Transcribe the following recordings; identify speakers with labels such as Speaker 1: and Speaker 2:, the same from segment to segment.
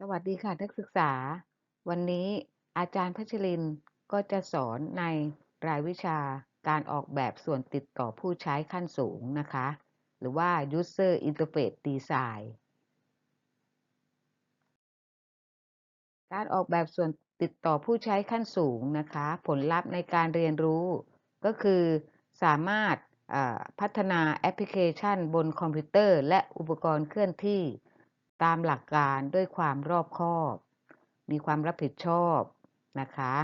Speaker 1: สวัสดีค่ะนักศึกษา วันนี้อาจารย์พัชรินก็จะสอนในรายวิชาการออกแบบส่วนติดต่อผู้ใช้ขั้นสูงนะคะ หรือว่า User Interface Design การออกแบบส่วนติดต่อผู้ใช้ขั้นสูงนะคะ ผลลัพธ์ในการเรียนรู้ ก็คือสามารถพัฒนาแอปพลิเคชันบนคอมพิวเตอร์ และอุปกรณ์เคลื่อนที่ ตามหลักการด้วยความรอบคอบ มีความรับผิดชอบนะคะ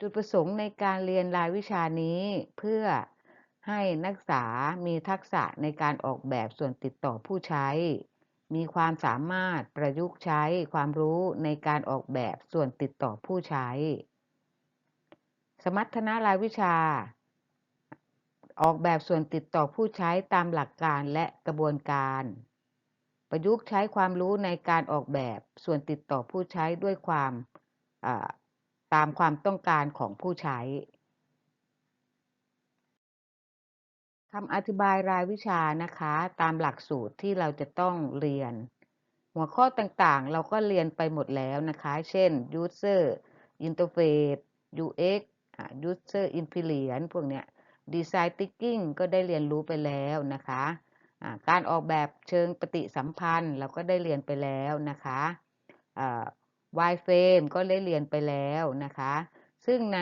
Speaker 1: จุดประสงค์ในการเรียนรายวิชานี้เพื่อให้นักศึกษามีทักษะในการออกแบบส่วนติดต่อผู้ใช้ มีความสามารถประยุกต์ใช้ความรู้ในการออกแบบส่วนติดต่อผู้ใช้ สมรรถนะรายวิชา ออกแบบส่วนติดต่อผู้ใช้ตามหลักการและกระบวนการ ประยุกต์ใช้ความรู้ในการออกแบบส่วนติดต่อผู้ใช้ด้วยความตามความต้องการของผู้ใช้คำอธิบายรายวิชานะคะ ตามหลักสูตรที่เราจะต้องเรียน หัวข้อต่างๆ เราก็เรียนไปหมดแล้วนะคะ เช่น user interface UX user experience พวกเนี้ย ดีไซน์ติ๊กกิ้งก็ได้เรียนรู้ไปแล้วนะคะะการออกแบบเชิงปฏิสัมพันธ์เราก็ได้เรียนไปแล้วนะคะวายเฟรมก็ได้เรียนไปแล้วนะคะ ซึ่งใน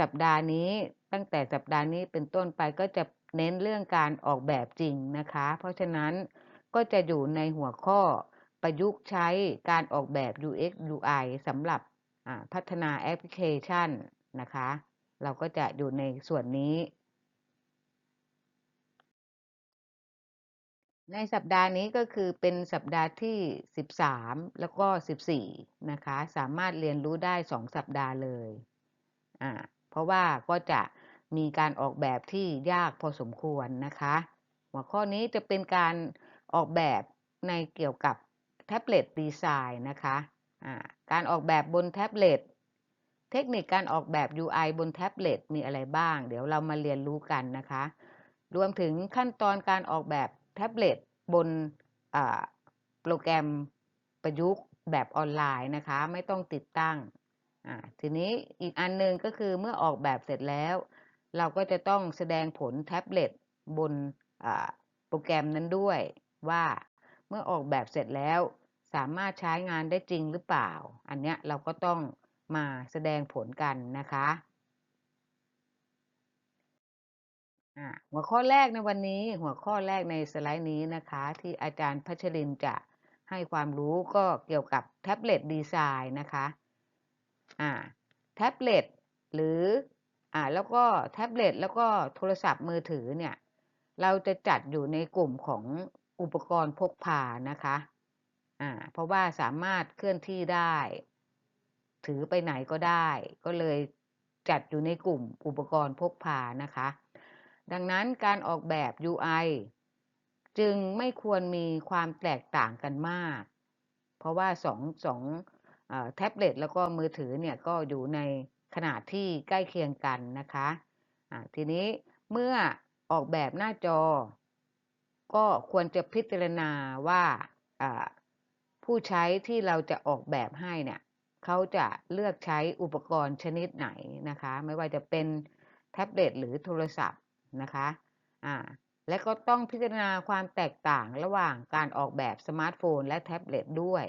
Speaker 1: สัปดาห์นี้ตั้งแต่สัปดาห์นี้เป็นต้นไปก็จะเน้นเรื่องการออกแบบจริงนะคะ เพราะฉะนั้นก็จะอยู่ในหัวข้อประยุกต์ใช้การออกแบบ UX UI สำหรับพัฒนาแอปพลิเคชันนะคะ เราก็จะอยู่ในส่วนนี้ ในสัปดาห์นี้ก็คือเป็นสัปดาห์ที่ 13 แล้วก็ 14 นะคะ สามารถเรียนรู้ได้ 2 สัปดาห์เลยอ่าเพราะว่าก็จะมีการออกแบบที่ยากพอสมควรนะคะ หัวข้อนี้จะเป็นการออกแบบในเกี่ยวกับแท็บเล็ตดีไซน์นะคะะการออกแบบบนแท็บเล็ต เทคนิคการออกแบบ UI บนแท็บเล็ตมีอะไรบ้าง เดี๋ยวเรามาเรียนรู้กันนะคะ รวมถึงขั้นตอนการออกแบบแท็บเล็ตบนโปรแกรมประยุกต์แบบออนไลน์นะคะ ไม่ต้องติดตั้ง ทีนี้อีกอันนึงก็คือเมื่อออกแบบเสร็จแล้ว เราก็จะต้องแสดงผลแท็บเล็ตบนโปรแกรมนั้นด้วยว่าเมื่อออกแบบเสร็จแล้วสามารถใช้งานได้จริงหรือเปล่า อันนี้เราก็ต้อง มาแสดงผลกันนะคะหัวข้อแรกในวันนี้หัวข้อแรกในสไลด์นี้นะคะ ที่อาจารย์พัชรินจะให้ความรู้ก็เกี่ยวกับแท็บเล็ตดีไซน์นะคะแท็บเล็ตหรืออ่าแล้วก็แท็บเล็ตแล้วก็โทรศัพท์มือถือเนี่ย เราจะจัดอยู่ในกลุ่มของอุปกรณ์พกพานะคะอ่าเพราะว่าสามารถเคลื่อนที่ได้ ถือไปไหนก็ได้ ก็เลยจัดอยู่ในกลุ่มอุปกรณ์พกพานะคะ ดังนั้นการออกแบบ UI จึงไม่ควรมีความแตกต่างกันมาก เพราะว่าสองสองแท็บเล็ตแล้วก็มือถือเนี่ยก็อยู่ในขนาดที่ใกล้เคียงกันนะคะทีนี้เมื่อออกแบบหน้าจอ ก็ควรจะพิจารณาว่าผู้ใช้ที่เราจะออกแบบให้เนี่ย เขาจะเลือกใช้อุปกรณ์ชนิดไหนนะคะ ไม่ว่าจะเป็นแท็บเล็ตหรือโทรศัพท์นะคะอ่าและก็ต้องพิจารณาความแตกต่างระหว่างการออกแบบสมาร์ทโฟน และแท็บเล็ตด้วย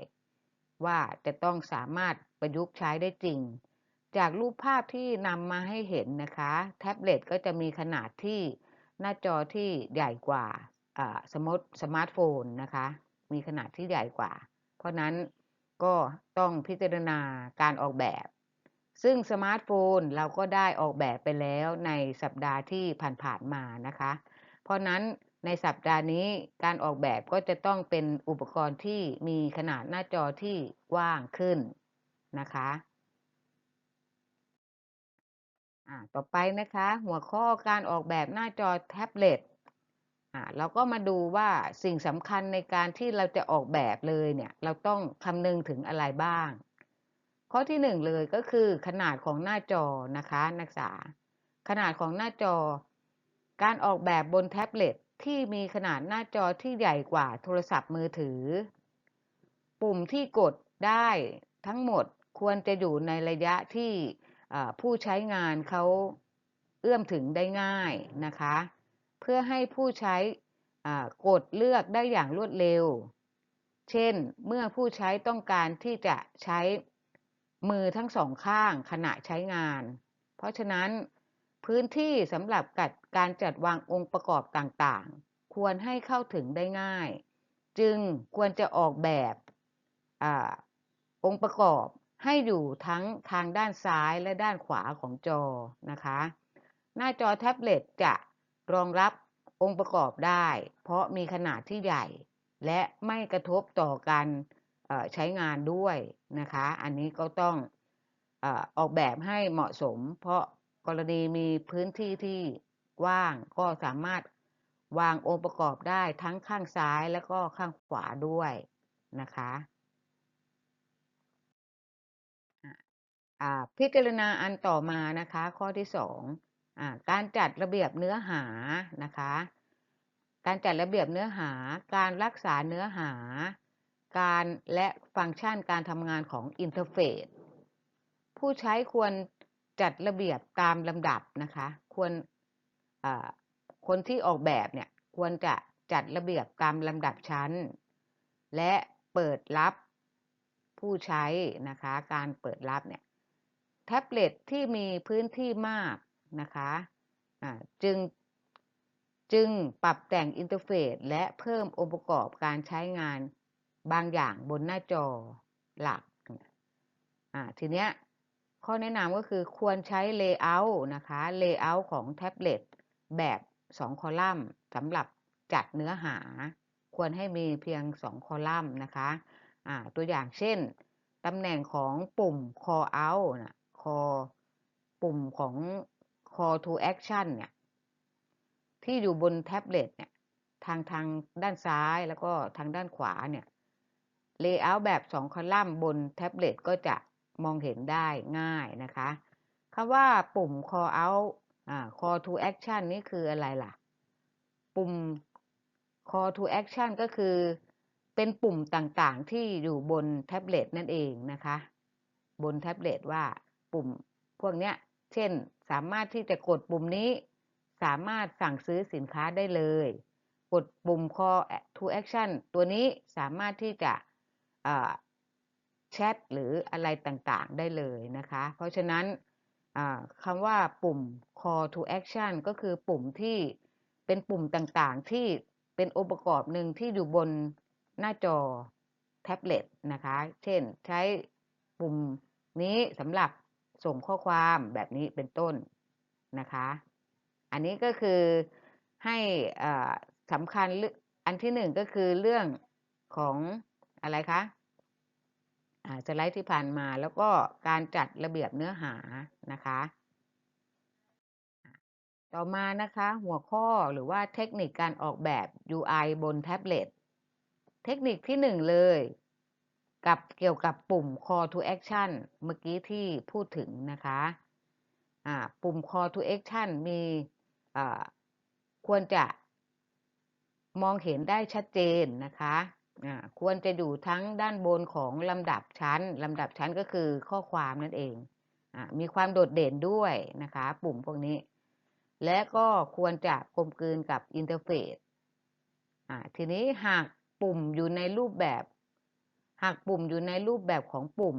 Speaker 1: ว่าจะต้องสามารถประยุกต์ใช้ได้จริง จากรูปภาพที่นำมาให้เห็นนะคะ แท็บเล็ตก็จะมีขนาดที่หน้าจอที่ใหญ่กว่าสมดสมาร์ทโฟนนะคะ มีขนาดที่ใหญ่กว่า เพราะนั้น ก็ต้องพิจารณาการออกแบบ ซึ่งสมาร์ทโฟนเราก็ได้ออกแบบไปแล้วในสัปดาห์ที่ผ่านๆมานะคะ เพราะนั้นในสัปดาห์นี้การออกแบบก็จะต้องเป็นอุปกรณ์ที่มีขนาดหน้าจอที่กว้างขึ้นนะคะต่อไปนะคะ หัวข้อการออกแบบหน้าจอแท็บเล็ต เราก็มาดูว่าสิ่งสำคัญในการที่เราจะออกแบบเลยเนี่ยเราต้องคำนึงถึงอะไรบ้าง ข้อที่หนึ่งเลยก็คือขนาดของหน้าจอนะคะนักศึกษา ขนาดของหน้าจอ การออกแบบบนแท็บเล็ตที่มีขนาดหน้าจอที่ใหญ่กว่าโทรศัพท์มือถือ ปุ่มที่กดได้ทั้งหมดควรจะอยู่ในระยะที่ผู้ใช้งานเขาเอื้อมถึงได้ง่ายนะคะ เพื่อให้ผู้ใช้กดเลือกได้อย่างรวดเร็ว เช่น เมื่อผู้ใช้ต้องการที่จะใช้มือทั้งสองข้างขณะใช้งาน เพราะฉะนั้นพื้นที่สำหรับกัดการจัดวางองค์ประกอบต่างๆ ควรให้เข้าถึงได้ง่าย จึงควรจะออกแบบอองค์ประกอบให้อยู่ทั้งทางด้านซ้ายและด้านขวาของจอนะคะ หน้าจอแท็บเล็ตจะ รองรับองค์ประกอบได้ เพราะมีขนาดที่ใหญ่ และไม่กระทบต่อการใช้งานด้วยนะคะ อันนี้ก็ต้องออกแบบให้เหมาะสม เพราะกรณีมีพื้นที่ที่ว่างก็สามารถวางองค์ประกอบได้ทั้งข้างซ้ายและก็ข้างขวาด้วยนะคะพิจารณาอันต่อมานะคะ ข้อที่สอง การจัดระเบียบเนื้อหานะคะ การจัดระเบียบเนื้อหา การรักษาเนื้อหา การและฟังก์ชันการทำงานของอินเทอร์เฟซผู้ใช้ควรจัดระเบียบตามลำดับนะคะ ควรคนที่ออกแบบเนี่ยควรจะจัดระเบียบตามลำดับชั้น และเปิดรับผู้ใช้นะคะ การเปิดรับเนี่ยแท็บเล็ตที่มีพื้นที่มาก นะคะจึงจึงปรับแต่งอินเทอร์เฟซและเพิ่มองค์ประกอบการใช้งานบางอย่างบนหน้าจอหลักทีเนี้ยข้อแนะนำก็คือควรใช้เลเยอร์นะคะเลเยอร์ของแท็บเล็ตแบบ 2 คอลัมน์สำหรับจัดเนื้อหา ควรให้มีเพียง 2 คอลัมน์นะคะะตัวอย่างเช่นตำแหน่งของปุ่ม call out นะ call ปุ่มของ call to action เนี่ยที่อยู่บนแท็บเล็ตเนี่ยทางทางด้านซ้ายแล้วก็ทางด้านขวาเนี่ยเลเยอร์แบบ 2 คอลัมน์บนแท็บเล็ตก็จะมองเห็นได้ง่ายนะคะคำว่าปุ่ม call out call to action นี่คืออะไรล่ะ ปุ่ม call to action ก็คือเป็นปุ่มต่างๆที่อยู่บนแท็บเล็ตนั่นเองนะคะ บนแท็บเล็ตว่าปุ่มพวกเนี้ย เช่น สามารถที่จะกดปุ่มนี้ สามารถสั่งซื้อสินค้าได้เลย กดปุ่ม call to action ตัวนี้สามารถที่จะแชทหรืออะไรต่างๆได้เลยนะคะ เพราะฉะนั้นคำว่าปุ่ม call to action ก็คือปุ่มที่เป็นปุ่มต่างๆ ที่เป็นองค์ประกอบหนึ่งที่อยู่บนหน้าจอแท็บเล็ตนะคะ เช่นใช้ปุ่มนี้สำหรับ ส่งข้อความแบบนี้เป็นต้นนะคะ อันนี้ก็คือให้สำคัญอันที่หนึ่งก็คือเรื่องของอะไรคะสไลด์ที่ผ่านมาแล้วก็การจัดระเบียบเนื้อหานะคะ ต่อมานะคะหัวข้อหรือว่าเทคนิคการออกแบบ UI บนแท็บเล็ต เทคนิคที่หนึ่งเลย กับเกี่ยวกับปุ่ม call to action เมื่อกี้ที่พูดถึงนะคะปุ่ม call to action มีควรจะมองเห็นได้ชัดเจนนะคะควรจะอยู่ทั้งด้านบนของลำดับชั้นลำดับชั้นก็คือข้อความนั่นเองอมีความโดดเด่นด้วยนะคะ ปุ่มพวกนี้ และก็ควรจะกลมกลืนกับอินเทอร์เฟซทีนี้หากปุ่มอยู่ในรูปแบบ หากปุ่มอยู่ในรูปแบบของปุ่ม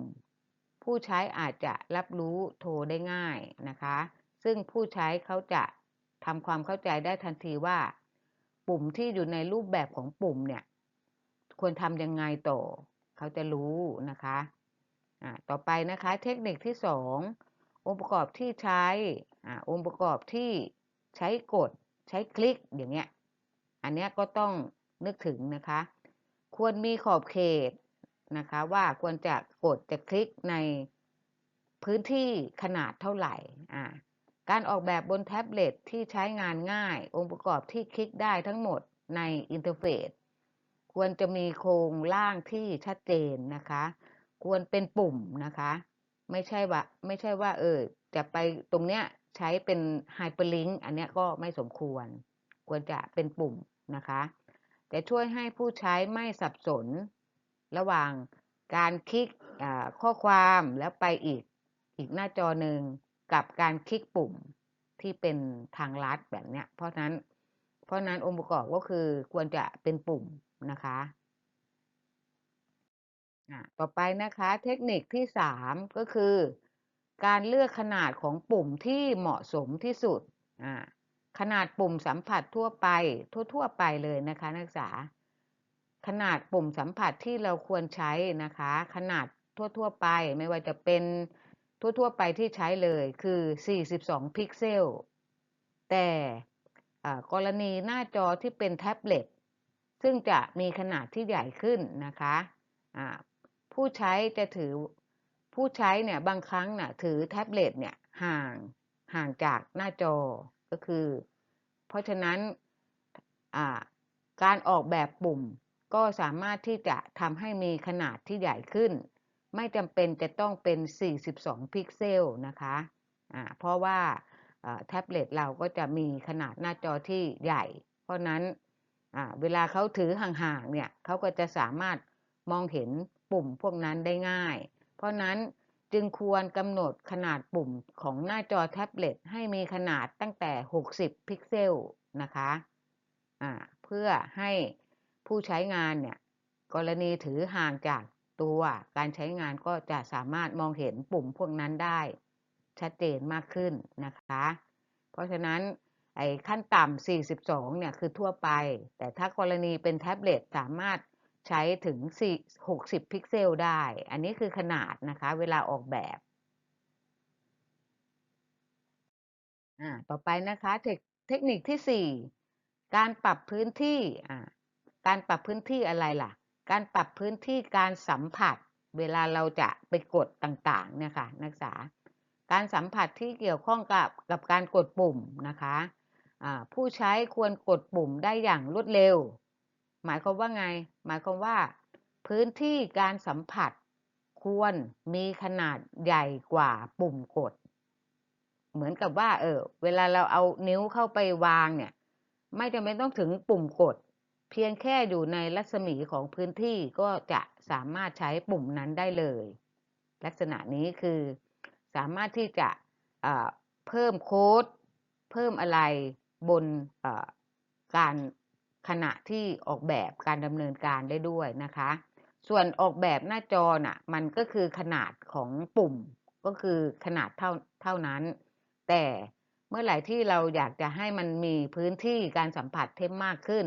Speaker 1: ผู้ใช้อาจจะรับรู้โทรได้ง่ายนะคะ ซึ่งผู้ใช้เขาจะทำความเข้าใจได้ทันทีว่า ปุ่มที่อยู่ในรูปแบบของปุ่มเนี่ย ควรทำยังไงต่อ เขาจะรู้นะคะอ่าต่อไปนะคะเทคนิคที่สององค์ประกอบที่ใช้อองค์ประกอบที่ใช้กดใช้คลิกอย่างเงี้ย อันเนี้ยก็ต้องนึกถึงนะคะ ควรมีขอบเขต นะคะ ว่าควรจะกดจะคลิกในพื้นที่ขนาดเท่าไหร่อ่าการออกแบบบนแท็บเล็ตที่ใช้งานง่าย องค์ประกอบที่คลิกได้ทั้งหมดในอินเทอร์เฟซควรจะมีโครงร่างที่ชัดเจนนะคะ ควรเป็นปุ่มนะคะ ไม่ใช่ว่าไม่ใช่ว่าเออจะไปตรงเนี้ยใช้เป็นไฮเปอร์ลิงก์อันเนี้ยก็ไม่สมควร ควรจะเป็นปุ่มนะคะ จะช่วยให้ผู้ใช้ไม่สับสน ระหว่างการคลิกข้อความแล้วไปอีกอีกหน้าจอหนึ่งกับการคลิกปุ่มที่เป็นทางลัดแบบเนี้ย เพราะนั้น เพราะนั้นองค์ประกอบก็คือควรจะเป็นปุ่มนะคะต่อไปนะคะเทคนิคที่สามก็คือ การเลือกขนาดของปุ่มที่เหมาะสมที่สุดขนาดปุ่มสัมผัสทั่วไปทั่ว ๆ ไปเลยนะคะนักศึกษา ขนาดปุ่มสัมผัสที่เราควรใช้นะคะ ขนาดทั่ว ๆ ไปไม่ว่าจะเป็นทั่ว ๆ ไปที่ใช้เลยคือ 42 พิกเซล แต่กรณีหน้าจอที่เป็นแท็บเล็ตซึ่งจะมีขนาดที่ใหญ่ขึ้นนะคะผู้ใช้จะถือผู้ใช้เนี่ยบางครั้งน่ะถือแท็บเล็ตเนี่ยห่างห่างจากหน้าจอก็คือ เพราะฉะนั้นการออกแบบปุ่ม ก็สามารถที่จะทำให้มีขนาดที่ใหญ่ขึ้น ไม่จำเป็นจะต้องเป็น 42 พิกเซลนะคะะเพราะว่าแท็บเล็ตเราก็จะมีขนาดหน้าจอที่ใหญ่ เพราะนั้นเวลาเขาถือห่างๆเนี่ยเขาก็จะสามารถมองเห็นปุ่มพวกนั้นได้ง่าย เพราะนั้นจึงควรกำหนดขนาดปุ่มของหน้าจอแท็บเล็ตให้มีขนาดตั้งแต่ 60 พิกเซลนะคะะเพื่อให้ ผู้ใช้งานเนี่ยกรณีถือห่างจากตัวการใช้งานก็จะสามารถมองเห็นปุ่มพวกนั้นได้ ชัดเจนมากขึ้นนะคะ เพราะฉะนั้นไอ้ขั้นต่ำ 42 เนี่ยคือทั่วไป แต่ถ้ากรณีเป็นแท็บเล็ตสามารถใช้ถึง 60 พิกเซลได้ อันนี้คือขนาดนะคะ เวลาออกแบบต่อไปนะคะเทคเทคนิคที่ 4 การปรับพื้นที่อ่า การปรับพื้นที่อะไรล่ะ การปรับพื้นที่การสัมผัส เวลาเราจะไปกดต่างๆเนี่ยค่ะนักศึกษา การสัมผัสที่เกี่ยวข้องกับกับการกดปุ่มนะคะผู้ใช้ควรกดปุ่มได้อย่างรวดเร็ว หมายความว่าไง หมายความว่า พื้นที่การสัมผัสควรมีขนาดใหญ่กว่าปุ่มกด เหมือนกับว่า เออ เวลาเราเอานิ้วเข้าไปวางเนี่ย ไม่จำเป็นต้องถึงปุ่มกด เพียงแค่อยู่ในรัศมีของพื้นที่ก็จะสามารถใช้ปุ่มนั้นได้เลย ลักษณะนี้คือสามารถที่จะเพิ่มโค้ด เพิ่มอะไรบนการขณะที่ออกแบบการดำเนินการได้ด้วยนะคะ ส่วนออกแบบหน้าจอน่ะมันก็คือขนาดของปุ่มก็คือขนาดเท่าเท่านั้น แต่เมื่อไหร่ที่เราอยากจะให้มันมีพื้นที่การสัมผัสเพิ่มมากขึ้น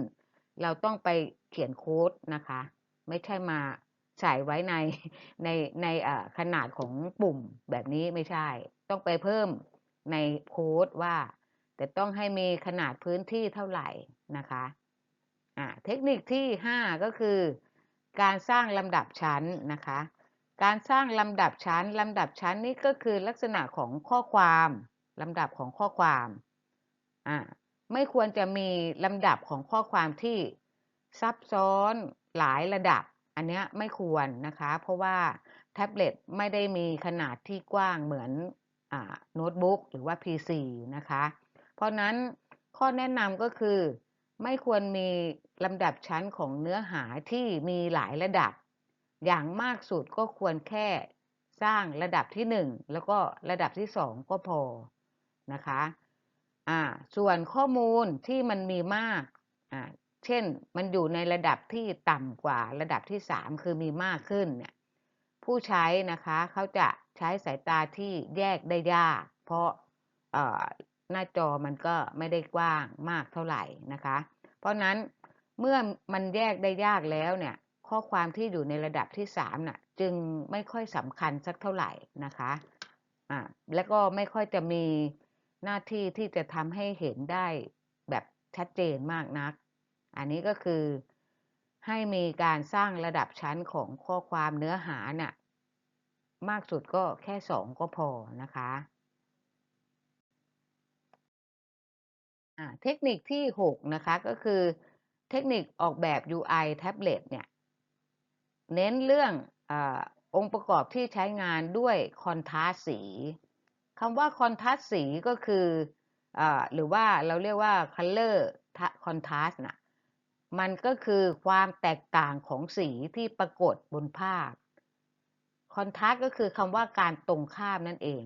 Speaker 1: เราต้องไปเขียนโค้ดนะคะ ไม่ใช่มาใส่ไว้ในในในขนาดของปุ่มแบบนี้ไม่ใช่ ต้องไปเพิ่มในโค้ดว่า แต่ต้องให้มีขนาดพื้นที่เท่าไหร่นะคะเทคนิคที่ 5 ก็คือ การสร้างลำดับชั้นนะคะ การสร้างลำดับชั้นลำดับชั้นนี้ก็คือลักษณะของข้อความลำดับของข้อความอ่า ไม่ควรจะมีลำดับของข้อความที่ซับซ้อนหลายระดับ อันนี้ไม่ควรนะคะ เพราะว่าแท็บเล็ตไม่ได้มีขนาดที่กว้างเหมือนโน้ตบุ๊กหรือว่า PC นะคะ เพราะนั้นข้อแนะนำก็คือ ไม่ควรมีลำดับชั้นของเนื้อหาที่มีหลายระดับ อย่างมากสุดก็ควรแค่สร้างระดับที่ 1 แล้วก็ระดับที่ 2 ก็พอนะคะ อ่าส่วนข้อมูลที่มันมีมากอ่าเช่นมันอยู่ในระดับที่ต่ำกว่าระดับที่ 3 คือมีมากขึ้นเนี่ยผู้ใช้นะคะเขาจะใช้สายตาที่แยกได้ยาก เพราะหน้าจอมันก็ไม่ได้กว้างมากเท่าไหร่นะคะ เพราะนั้นเมื่อมันแยกได้ยากแล้วเนี่ยข้อความที่อยู่ในระดับที่3น่ะจึงไม่ค่อยสำคัญสักเท่าไหร่นะคะอ่าแล้วก็ไม่ค่อยจะมี หน้าที่ที่จะทำให้เห็นได้แบบชัดเจนมากนัก อันนี้ก็คือให้มีการสร้างระดับชั้นของข้อความเนื้อหาน่ะมากสุดก็แค่2ก็พอนะคะเทคนิคที่ 6 นะคะก็คือเทคนิคออกแบบ UI แท็บเล็ตเนี่ย เน้นเรื่องอองค์ประกอบที่ใช้งานด้วยคอนทราสสี คำว่าคอนทราสสีก็คืออหรือว่าเราเรียกว่า color คอนทราสต์น่ะมันก็คือความแตกต่างของสีที่ปรากฏบนภาพคอนทราสก็คือคำว่าการตรงข้ามนั่นเอง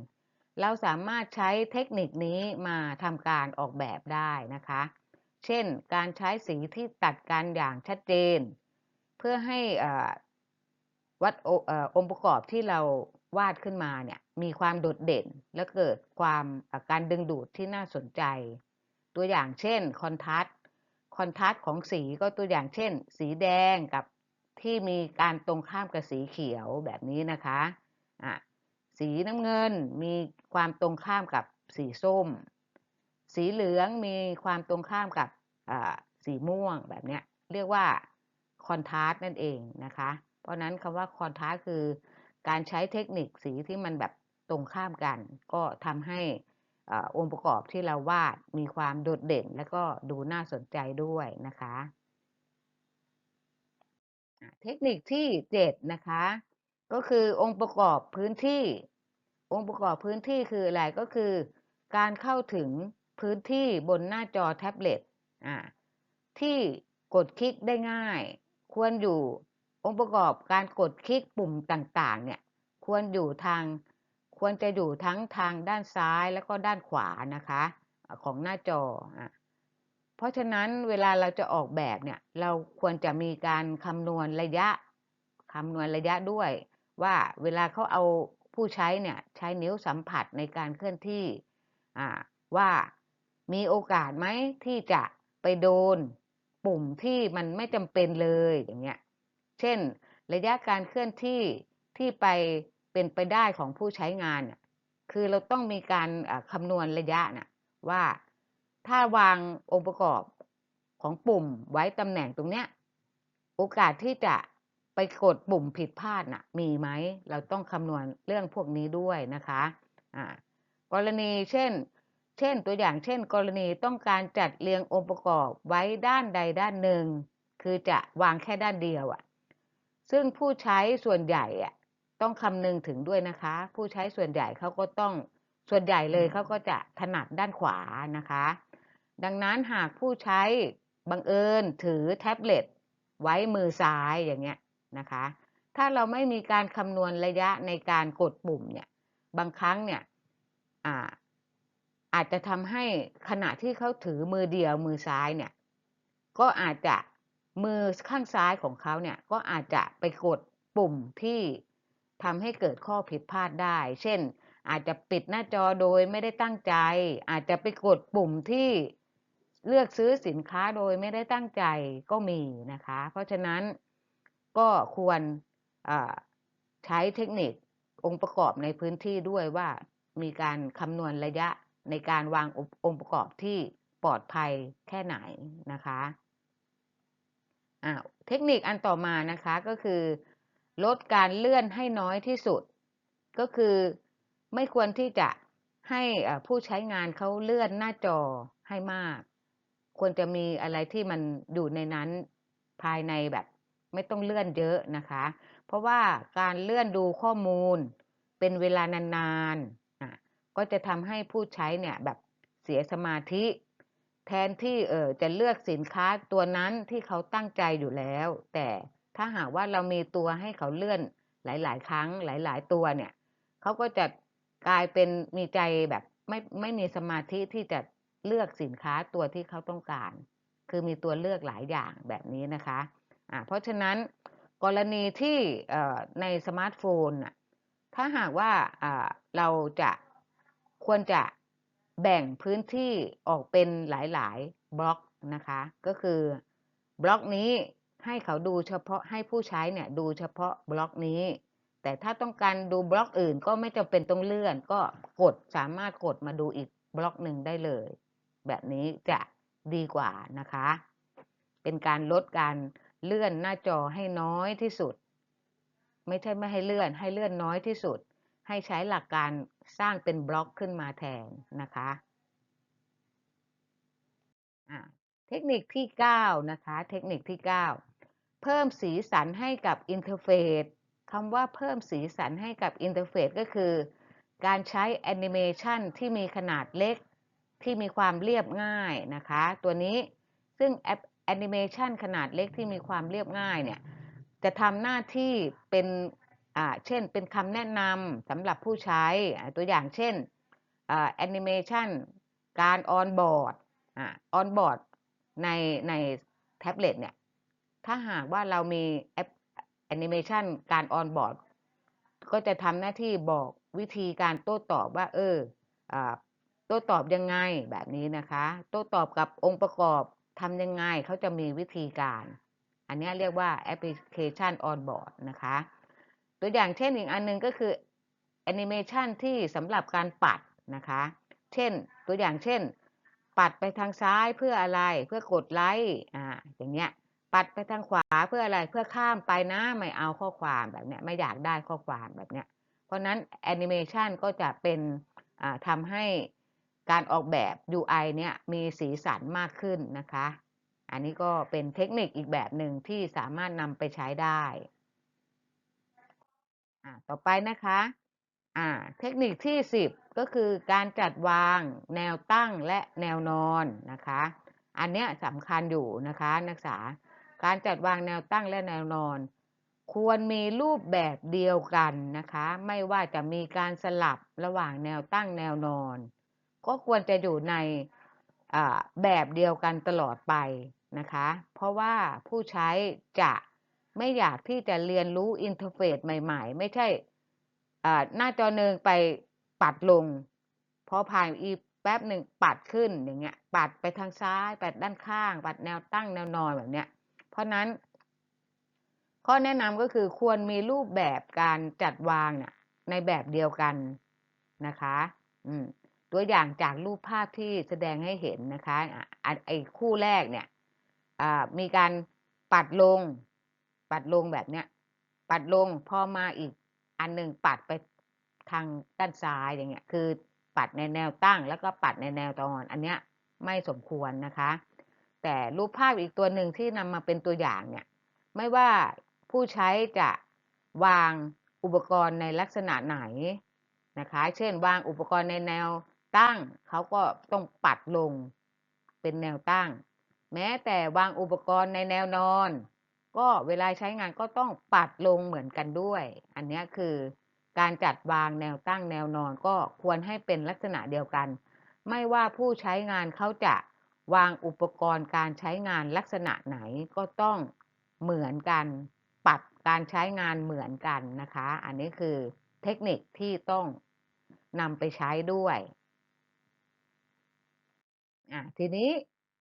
Speaker 1: เราสามารถใช้เทคนิคนี้มาทำการออกแบบได้นะคะ เช่น การใช้สีที่ตัดกันอย่างชัดเจน เพื่อให้วัดองค์ประกอบที่เรา วาดขึ้นมาเนี่ยมีความโดดเด่นและเกิดความการดึงดูดที่น่าสนใจ ตัวอย่างเช่นคอนทราสต์คอนทราสต์ของสีก็ตัวอย่างเช่น สีแดงกับที่มีการตรงข้ามกับสีเขียวแบบนี้นะคะะสีน้ำเงินมีความตรงข้ามกับสีส้ม สีเหลืองมีความตรงข้ามกับสีม่วงแบบนี้เรียกว่าคอนทราสต์นั่นเองนะคะ เพราะนั้นคำว่าคอนทราสต์คือ การใช้เทคนิคสีที่มันแบบตรงข้ามกัน ก็ทำให้องค์ประกอบที่เราวาดมีความโดดเด่น และก็ดูน่าสนใจด้วยนะคะเทคนิคที่7นะคะ ก็คือองค์ประกอบพื้นที่ องค์ประกอบพื้นที่คืออะไรก็คือ การเข้าถึงพื้นที่บนหน้าจอแท็บเล็ตที่กดคลิกได้ง่าย ควรอยู่ องค์ประกอบการกดคลิกปุ่มต่างๆ เนี่ยควรอยู่ทางควรจะอยู่ทั้งทางด้านซ้ายแล้วก็ด้านขวานะคะของหน้าจอ เพราะฉะนั้นเวลาเราจะออกแบบเนี่ยเราควรจะมีการคำนวณระยะคำนวณระยะด้วย ว่าเวลาเขาเอาผู้ใช้เนี่ยใช้นิ้วสัมผัสในการเคลื่อนที่ว่ามีโอกาสไหมที่จะไปโดนปุ่มที่มันไม่จำเป็นเลยอย่างเงี้ย เช่น ระยะการเคลื่อนที่ที่ไปเป็นไปได้ของผู้ใช้งาน คือเราต้องมีการคำนวณระยะนะว่าถ้าวางองค์ประกอบของปุ่มไว้ตำแหน่งตรงเนี้ยโอกาสที่จะไปกดปุ่มผิดพลาดนะ่ะมีไหม เราต้องคำนวณเรื่องพวกนี้ด้วยนะคะะกรณีเช่น เช่นตัวอย่างเช่น กรณีต้องการจัดเรียงองค์ประกอบไว้ด้านใดด้านหนึ่ง คือจะวางแค่ด้านเดียวอะ่ะ ซึ่งผู้ใช้ส่วนใหญ่อะต้องคำนึงถึงด้วยนะคะ ผู้ใช้ส่วนใหญ่เขาก็ต้องส่วนใหญ่เลยเขาก็จะถนัดด้านขวานะคะ ดังนั้นหากผู้ใช้บังเอิญถือแท็บเล็ตไว้มือซ้ายอย่างเงี้ยนะคะ ถ้าเราไม่มีการคำนวณระยะในการกดปุ่มเนี่ยบางครั้งเนี่ยอาอาจจะทำให้ขณะที่เขาถือมือเดียวมือซ้ายเนี่ยก็อาจจะ มือข้างซ้ายของเขาเนี่ยก็อาจจะไปกดปุ่มที่ทำให้เกิดข้อผิดพลาดได้ เช่น อาจจะปิดหน้าจอโดยไม่ได้ตั้งใจ อาจจะไปกดปุ่มที่เลือกซื้อสินค้าโดยไม่ได้ตั้งใจก็มีนะคะ เพราะฉะนั้นก็ควรใช้เทคนิคองค์ประกอบในพื้นที่ด้วยว่ามีการคำนวณระยะในการวางองค์ประกอบที่ปลอดภัยแค่ไหนนะคะ เทคนิคอันต่อมานะคะก็คือ ลดการเลื่อนให้น้อยที่สุด ก็คือไม่ควรที่จะให้ผู้ใช้งานเขาเลื่อนหน้าจอให้มาก ควรจะมีอะไรที่มันอยู่ในนั้นภายในแบบ ไม่ต้องเลื่อนเยอะนะคะ เพราะว่าการเลื่อนดูข้อมูล เป็นเวลานานๆก็จะทำให้ผู้ใช้เนี่ยแบบเสียสมาธิ แทนที่เออจะเลือกสินค้าตัวนั้นที่เขาตั้งใจอยู่แล้ว แต่ถ้าหากว่าเรามีตัวให้เขาเลื่อนหลาย ๆ ครั้งหลาย ๆ ตัวเนี่ยเขาก็จะกลายเป็นมีใจแบบไม่ไม่มีสมาธิที่จะเลือกสินค้าตัวที่เขาต้องการ คือมีตัวเลือกหลายอย่างแบบนี้นะคะะเพราะฉะนั้นกรณีที่ในสมาร์ทโฟนถ้าหากว่าเราจะควรจะ แบ่งพื้นที่ออกเป็นหลาย ๆ บล็อกนะคะ ก็คือบล็อกนี้ให้เขาดูเฉพาะให้ผู้ใช้เนี่ยดูเฉพาะบล็อกนี้ แต่ถ้าต้องการดูบล็อกอื่นก็ไม่จำเป็นต้องเลื่อน ก็กดสามารถกดมาดูอีกบล็อกหนึ่งได้เลย แบบนี้จะดีกว่านะคะ เป็นการลดการเลื่อนหน้าจอให้น้อยที่สุด ไม่ใช่ไม่ให้เลื่อนให้เลื่อนน้อยที่สุด ให้ใช้หลักการ สร้างเป็นบล็อกขึ้นมาแทนนะคะเทคนิคที่ 9 นะคะ เทคนิคที่ 9 เพิ่มสีสันให้กับอินเทอร์เฟซคำว่าเพิ่มสีสันให้กับอินเทอร์เฟซก็คือ การใช้แอนิเมชันที่มีขนาดเล็กที่มีความเรียบง่ายนะคะ ตัวนี้ซึ่งแอปแอนิเมชันขนาดเล็กที่มีความเรียบง่ายเนี่ยจะทำหน้าที่เป็น เช่นเป็นคำแนะนำสำหรับผู้ใช้ตัวอย่างเช่นแอนิเมชันการออนบอร์ดอ่าออนบอร์ดในในแท็บเล็ตเนี่ยถ้าหากว่าเรามีแอปแอนิเมชันการออนบอร์ดก็จะทำหน้าที่บอกวิธีการโต้ตอบว่า เอออ่าโต้ตอบยังไงแบบนี้นะคะ โต้ตอบกับองค์ประกอบทำยังไงเขาจะมีวิธีการ อันนี้เรียกว่าแอปพลิเคชันออนบอร์ดนะคะ ตัวอย่างเช่นอีกอันนึงก็คือแอนิเมชันที่สำหรับการปัดนะคะ เช่นตัวอย่างเช่น ปัดไปทางซ้ายเพื่ออะไรเพื่อกดไลค์อ่าอย่างเงี้ยปัดไปทางขวาเพื่ออะไรเพื่อข้ามไปนะไม่เอาข้อความแบบเนี้ยไม่อยากได้ข้อความแบบเนี้ยเพราะนั้นแอนิเมชันก็จะเป็นทำให้การออกแบบ UI เนี่ยมีสีสันมากขึ้นนะคะ อันนี้ก็เป็นเทคนิคอีกแบบหนึ่งที่สามารถนำไปใช้ได้ ต่อไปนะคะเทคนิคที่ 10 ก็คือการจัดวางแนวตั้งและแนวนอนนะคะ อันเนี้ยสำคัญอยู่นะคะนักศึกษาการจัดวางแนวตั้งและแนวนอน ควรมีรูปแบบเดียวกันนะคะ ไม่ว่าจะมีการสลับระหว่างแนวตั้งแนวนอน ก็ควรจะอยู่ในแบบเดียวกันตลอดไปนะคะ เพราะว่าผู้ใช้จะ ไม่อยากที่จะเรียนรู้อินเทอร์เฟซใหม่ ๆ ไม่ใช่หน้าจอหนึ่งไปปัดลง พอผ่านอีแป๊บหนึ่งปัดขึ้นอย่างเงี้ย ปัดไปทางซ้าย ปัดด้านข้าง ปัดแนวตั้งแนวนอนแบบเนี้ย เพราะนั้น ข้อแนะนำก็คือควรมีรูปแบบการจัดวางเนี่ยในแบบเดียวกันนะคะ อืมตัวอย่างจากรูปภาพที่แสดงให้เห็นนะคะไอ้คู่แรกเนี่ยมีการปัดลง ปัดลงแบบเนี้ย ปัดลงพอมาอีก อันหนึ่งปัดไปทางด้านซ้ายอย่างเงี้ย คือปัดในแนวตั้ง แล้วก็ปัดในแนวตอนอันเนี้ยไม่สมควรนะคะ แต่รูปภาพอีกตัวหนึ่งที่นำมาเป็นตัวอย่างเนี่ย ไม่ว่าผู้ใช้จะวางอุปกรณ์ในลักษณะไหนนะคะ เช่น วางอุปกรณ์ในแนวตั้ง เขาก็ต้องปัดลงเป็นแนวตั้ง แม้แต่วางอุปกรณ์ในแนวนอน ก็เวลาใช้งานก็ต้องปัดลงเหมือนกันด้วย อันนี้คือการจัดวางแนวตั้งแนวนอนก็ควรให้เป็นลักษณะเดียวกัน ไม่ว่าผู้ใช้งานเขาจะวางอุปกรณ์การใช้งานลักษณะไหนก็ต้องเหมือนกันปัดการใช้งานเหมือนกันนะคะ อันนี้คือเทคนิคที่ต้องนำไปใช้ด้วยทีนี้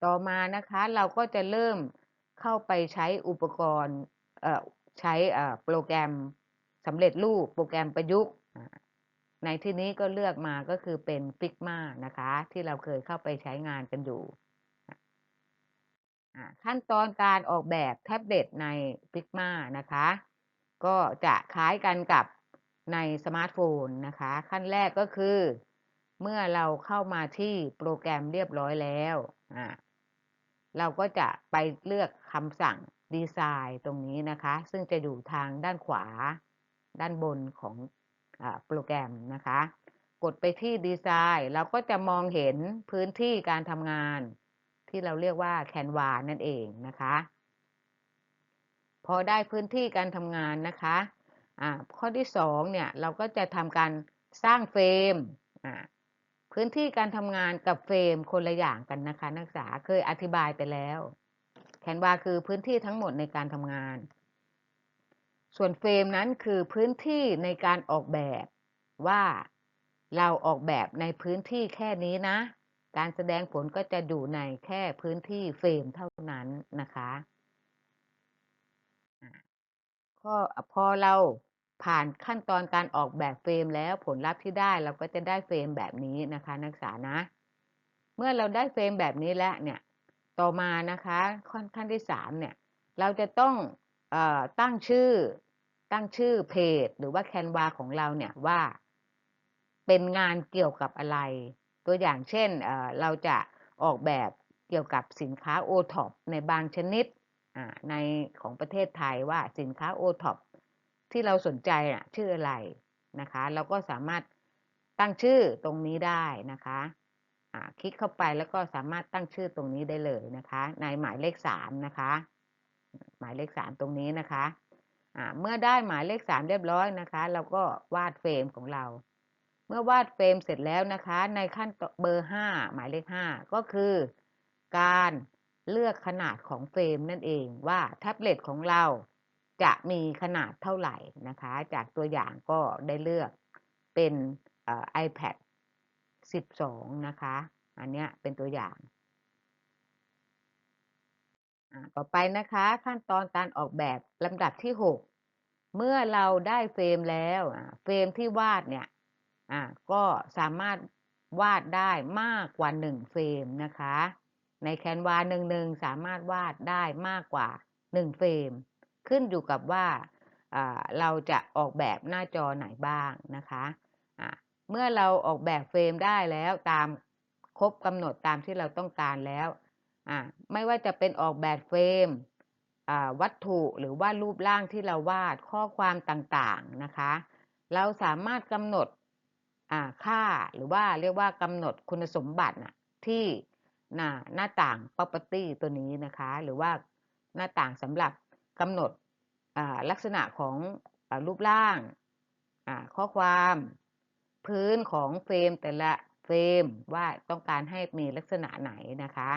Speaker 1: ต่อมานะคะเราก็จะเริ่ม เข้าไปใช้อุปกรณ์ใช้โปรแกรมสำเร็จรูปโปรแกรมประยุกต์ ในที่นี้ก็เลือกมาก็คือเป็น Figma นะคะ ที่เราเคยเข้าไปใช้งานกันอยู่ ขั้นตอนการออกแบบแท็บเล็ตใน Figma นะคะ ก็จะคล้ายกันกับในสมาร์ทโฟนนะคะ ขั้นแรกก็คือ เมื่อเราเข้ามาที่โปรแกรมเรียบร้อยแล้ว เราก็จะไปเลือกคำสั่งดีไซน์ตรงนี้นะคะ ซึ่งจะอยู่ทางด้านขวา ด้านบนของอโปรแกรมนะคะ กดไปที่ดีไซน์เราก็จะมองเห็นพื้นที่การทำงาน ที่เราเรียกว่าแคนวานั่นเองนะคะ พอได้พื้นที่การทำงานนะคะะข้อที่สองเนี่ยเราก็จะทำการสร้างเฟรม พื้นที่การทำงานกับเฟรมคนละอย่างกันนะคะ นักศึกษาเคยอธิบายไปแล้ว แคนวาคือพื้นที่ทั้งหมดในการทำงาน ส่วนเฟรมนั้นคือพื้นที่ในการออกแบบว่าเราออกแบบในพื้นที่แค่นี้นะ การแสดงผลก็จะอยู่ในแค่พื้นที่เฟรมเท่านั้นนะคะก็พอเรา ผ่านขั้นตอนการออกแบบเฟรมแล้วผลลัพธ์ที่ได้เราก็จะได้เฟรมแบบนี้นะคะ นักศึกษานะ เมื่อเราได้เฟรมแบบนี้แล้วเนี่ยต่อมานะคะขั้นที่สามเนี่ยเราจะต้องอตั้งชื่อตั้งชื่อเพจหรือว่าแคนวาของเราเนี่ยว่า เป็นงานเกี่ยวกับอะไร ตัวอย่างเช่นเเราจะออกแบบเกี่ยวกับสินค้าโอท็อปในบางชนิดในของประเทศไทยว่าสินค้าโอท็อป ที่เราสนใจอะชื่ออะไรนะคะ เราก็สามารถตั้งชื่อตรงนี้ได้นะคะคลิกเข้าไปแล้วก็สามารถตั้งชื่อตรงนี้ได้เลยนะคะ ในหมายเลขสามนะคะ หมายเลขสามตรงนี้นะคะเมื่อได้หมายเลขสามเรียบร้อยนะคะ เราก็วาดเฟรมของเรา เมื่อวาดเฟรมเสร็จแล้วนะคะ ในขั้นตอนเบอร์ห้าหมายเลขห้าก็คือ การเลือกขนาดของเฟรมนั่นเองว่าแท็บเล็ตของเรา จะมีขนาดเท่าไหร่นะคะ จากตัวอย่างก็ได้เลือกเป็น iPad 12 นะคะ อันเนี้ยเป็นตัวอย่าง ต่อไปนะคะขั้นตอนการออกแบบลำดับที่ 6 เมื่อเราได้เฟรมแล้วเฟรมที่วาดเนี่ยก็สามารถวาดได้มากกว่า 1 เฟรมนะคะ ในแคนวาหนึ่งหนึ่งสามารถวาดได้มากกว่า 1 เฟรม ขึ้นอยู่กับว่าเราจะออกแบบหน้าจอไหนบ้างนะคะเมื่อเราออกแบบเฟรมได้แล้วตามครบกำหนดตามที่เราต้องการแล้วไม่ว่าจะเป็นออกแบบเฟรมวัตถุหรือว่ารูปร่างที่เราวาดข้อความต่างๆนะคะ เราสามารถกำหนดค่าหรือว่าเรียกว่ากำหนดคุณสมบัติที่หน้าหน้าต่าง property ตัวนี้นะคะ หรือว่าหน้าต่างสำหรับ กำหนดลักษณะของรูปร่างข้อความ พื้นของเฟรมแต่ละเฟรมว่าต้องการให้มีลักษณะไหนนะคะ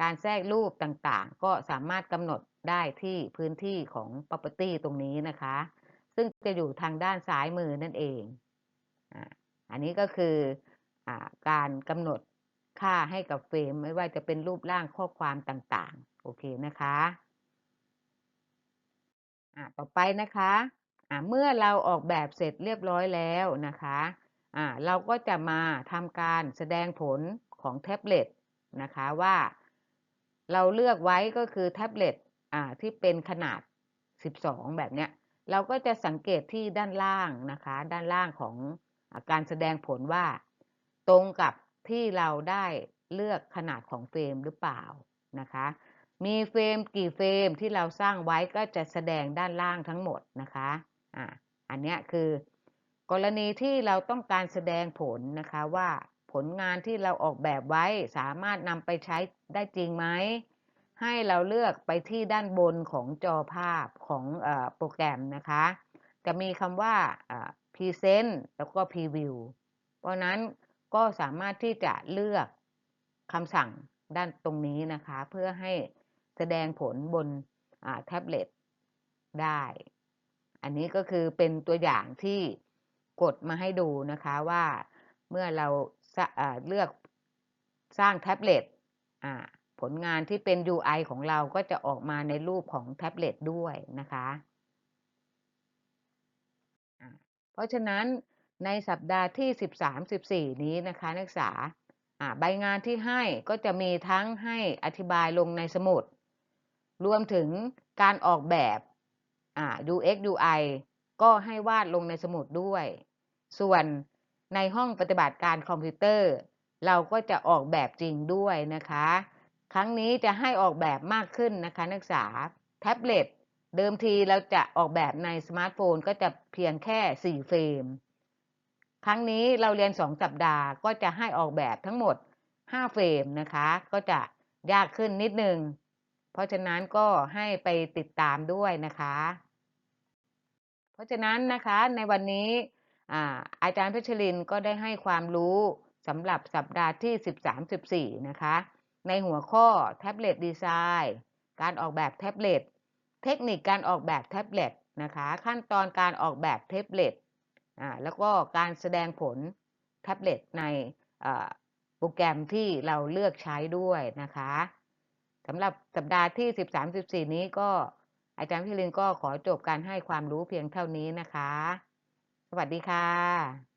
Speaker 1: การแทรกรูปต่างๆ ก็สามารถกำหนดได้ที่พื้นที่ของ property ตรงนี้นะคะ ซึ่งจะอยู่ทางด้านซ้ายมือนั่นเองอันนี้ก็คืออการกำหนดค่าให้กับเฟรมไม่ว่าจะเป็นรูปร่างข้อความต่างๆ โอเคนะคะ ต่อไปนะคะเมื่อเราออกแบบเสร็จเรียบร้อยแล้วนะคะอ่าเราก็จะมาทำการแสดงผลของแท็บเล็ตนะคะว่า เราเลือกไว้ก็คือแท็บเล็ตอ่าที่เป็นขนาด 12 แบบเนี้ยเราก็จะสังเกตที่ด้านล่างนะคะ ด้านล่างของอการแสดงผลว่า ตรงกับที่เราได้เลือกขนาดของเฟรมหรือเปล่านะคะ มีเฟรมกี่เฟรมที่เราสร้างไว้ก็จะแสดงด้านล่างทั้งหมดนะคะอ่าอันนี้คือกรณีที่เราต้องการแสดงผลนะคะว่าผลงานที่เราออกแบบไว้สามารถนำไปใช้ได้จริงไหม ให้เราเลือกไปที่ด้านบนของจอภาพของอโปรแกรมนะคะ จะมีคำว่า Present แล้วก็ Preview เพราะนั้นก็สามารถที่จะเลือกคำสั่งด้านตรงนี้นะคะ เพื่อให้ แสดงผลบนแท็บเล็ตได้ อันนี้ก็คือเป็นตัวอย่างที่กดมาให้ดูนะคะว่าเมื่อเราเลือกสร้างแท็บเล็ตผลงานที่เป็น UI ของเราก็จะออกมาในรูปของแท็บเล็ตด้วยนะคะ เพราะฉะนั้นในสัปดาห์ที่ 13-14 นี้นะคะ นักศึกษาใบงานที่ให้ก็จะมีทั้งให้อธิบายลงในสมุด รวมถึงการออกแบบ UX UI ก็ให้วาดลงในสมุดด้วย ส่วนในห้องปฏิบัติการคอมพิวเตอร์ เราก็จะออกแบบจริงด้วยนะคะ ครั้งนี้จะให้ออกแบบมากขึ้นนะคะ นักศึกษาแท็บเล็ตเดิมทีเราจะออกแบบในสมาร์ทโฟนก็จะเพียงแค่ 4 เฟรม ครั้งนี้เราเรียน 2 สัปดาห์ก็จะให้ออกแบบทั้งหมด 5 เฟรมนะคะ ก็จะยากขึ้นนิดนึง เพราะฉะนั้นก็ให้ไปติดตามด้วยนะคะ เพราะฉะนั้นนะคะในวันนี้อาจารย์เพชรลินก็ได้ให้ความรู้สำหรับสัปดาห์ที่ 13-14 นะคะ ในหัวข้อแท็บเล็ตดีไซน์การออกแบบแท็บเล็ตเทคนิคการออกแบบแท็บเล็ตนะคะ ขั้นตอนการออกแบบแท็บเล็ตแล้วก็การแสดงผลแท็บเล็ตในโปรแกรมที่เราเลือกใช้ด้วยนะคะ สำหรับสัปดาห์ที่ 13-14 นี้ก็อาจารย์พิรินก็ขอจบการให้ความรู้เพียงเท่านี้นะคะ สวัสดีค่ะ